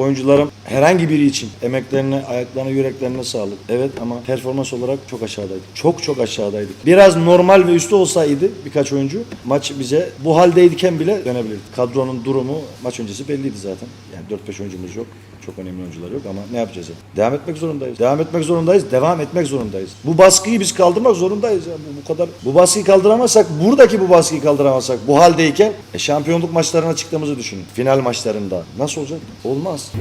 oyuncularım herhangi biri için emeklerine, ayaklarına, yüreklerine sağlık. Evet ama performans olarak çok aşağıdaydık. Çok çok aşağıdaydık. Biraz normal ve üstü olsaydı birkaç oyuncu maç bize bu haldeyken bile dönebilirdi. Kadronun durumu maç öncesi belliydi zaten. Yani 4-5 oyuncumuz yok. Çok önemli oyuncular yok ama ne yapacağız? yani? Devam etmek zorundayız. Devam etmek zorundayız. Devam etmek zorundayız. Bu baskıyı biz kaldırmak zorundayız. ya. Bu, bu kadar. Bu baskıyı kaldıramazsak, buradaki bu baskıyı kaldıramazsak bu haldeyken e, şampiyonluk maçlarına çıktığımızı düşünün. Final maçlarında. Nasıl olacak? Olmaz. O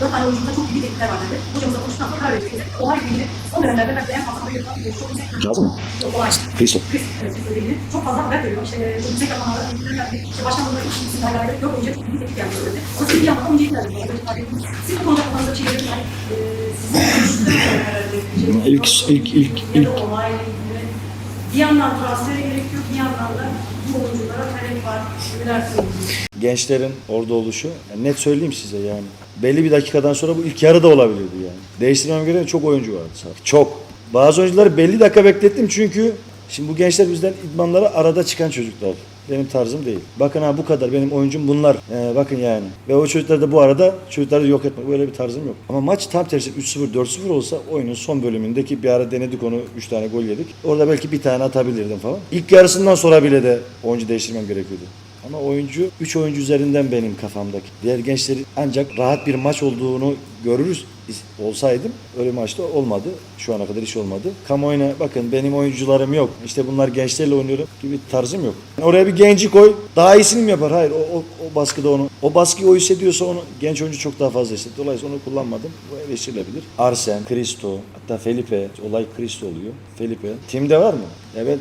dört tane oyuncumuzda çok iyi teklifler var dedi. Hocamızla konuştuktan sonra karar verdik. Olay günü o dönemlerde belki en fazla haber yapan çok yüksek Lazım mı? Çok olay. Kristo. Krizle ilgili çok fazla haber veriyor. İşte çok yüksek rakamlarda işte başkanımızla iş isim haberleri yok oyuncuya çok iyi teklif gelmiş dedi. Ama siz bir yandan oyuncuyu da Siz bu konuda kafanızda şeyleri yani e, sizin İlk, ilk, ilk, ilk da olayla ilgili bir yandan transfere gerek yok, bir yandan da bu oyunculara talep var. Gençlerin orada oluşu yani net söyleyeyim size yani. Belli bir dakikadan sonra bu ilk yarı da olabilirdi yani. Değiştirmem gereken çok oyuncu vardı sahada. Çok. Bazı oyuncuları belli dakika beklettim çünkü şimdi bu gençler bizden idmanlara arada çıkan çocuklar. Benim tarzım değil. Bakın ha bu kadar benim oyuncum bunlar. Ee, bakın yani. Ve o çocuklar da bu arada çocukları yok etmek. Böyle bir tarzım yok. Ama maç tam tersi 3-0 4-0 olsa oyunun son bölümündeki bir ara denedik onu 3 tane gol yedik. Orada belki bir tane atabilirdim falan. İlk yarısından sonra bile de oyuncu değiştirmem gerekiyordu. Ama oyuncu 3 oyuncu üzerinden benim kafamdaki. Diğer gençleri ancak rahat bir maç olduğunu görürüz olsaydım öyle maçta olmadı. Şu ana kadar hiç olmadı. Kamuoyuna bakın benim oyuncularım yok. İşte bunlar gençlerle oynuyorum gibi tarzım yok. Yani oraya bir genci koy daha iyisini mi yapar? Hayır o, o, o baskıda onu. O baskıyı o hissediyorsa onu genç oyuncu çok daha fazla hissediyor. Dolayısıyla onu kullanmadım. Bu eleştirilebilir. Arsen, Cristo, hatta Felipe. Olay Cristo oluyor. Felipe. Timde var mı? Evet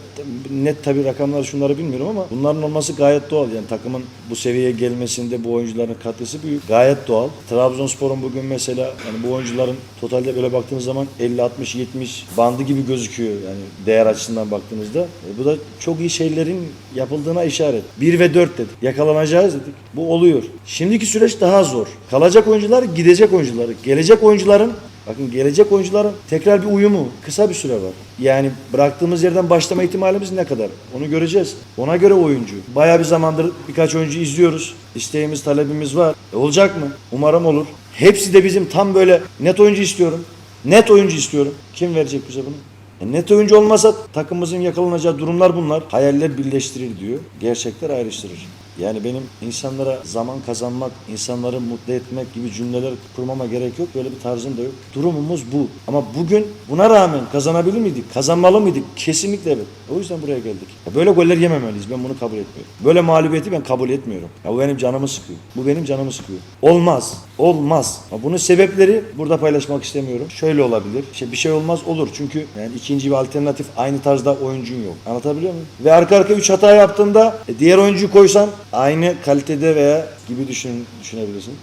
net tabii rakamlar şunları bilmiyorum ama bunların olması gayet doğal. Yani takımın bu seviyeye gelmesinde bu oyuncuların katkısı büyük. Gayet doğal. Trabzonspor'un bugün mesela yani bu oyuncuların totalde böyle baktığınız zaman 50 60 70 bandı gibi gözüküyor yani değer açısından baktığınızda. E, bu da çok iyi şeylerin yapıldığına işaret. 1 ve 4 dedik. Yakalanacağız dedik. Bu oluyor. Şimdiki süreç daha zor. Kalacak oyuncular, gidecek oyuncular. Gelecek oyuncuların Bakın gelecek oyuncuların tekrar bir uyumu kısa bir süre var. Yani bıraktığımız yerden başlama ihtimalimiz ne kadar? Onu göreceğiz. Ona göre oyuncu. Bayağı bir zamandır birkaç oyuncu izliyoruz. İsteğimiz, talebimiz var. E olacak mı? Umarım olur. Hepsi de bizim tam böyle net oyuncu istiyorum. Net oyuncu istiyorum. Kim verecek bize bunu? E net oyuncu olmasa takımımızın yakalanacağı durumlar bunlar. Hayaller birleştirir diyor. Gerçekler ayrıştırır. Yani benim insanlara zaman kazanmak, insanları mutlu etmek gibi cümleler kurmama gerek yok. Böyle bir tarzım da yok. Durumumuz bu. Ama bugün buna rağmen kazanabilir miydik? Kazanmalı mıydık? Kesinlikle evet. O yüzden buraya geldik. Ya böyle goller yememeliyiz. Ben bunu kabul etmiyorum. Böyle mağlubiyeti ben kabul etmiyorum. Ya bu benim canımı sıkıyor. Bu benim canımı sıkıyor. Olmaz. Olmaz. Ya bunun sebepleri burada paylaşmak istemiyorum. Şöyle olabilir. İşte bir şey olmaz olur. Çünkü yani ikinci bir alternatif aynı tarzda oyuncun yok. Anlatabiliyor muyum? Ve arka arka 3 hata yaptığında e, diğer oyuncuyu koysan aynı kalitede veya gibi düşün, düşünebilirsin.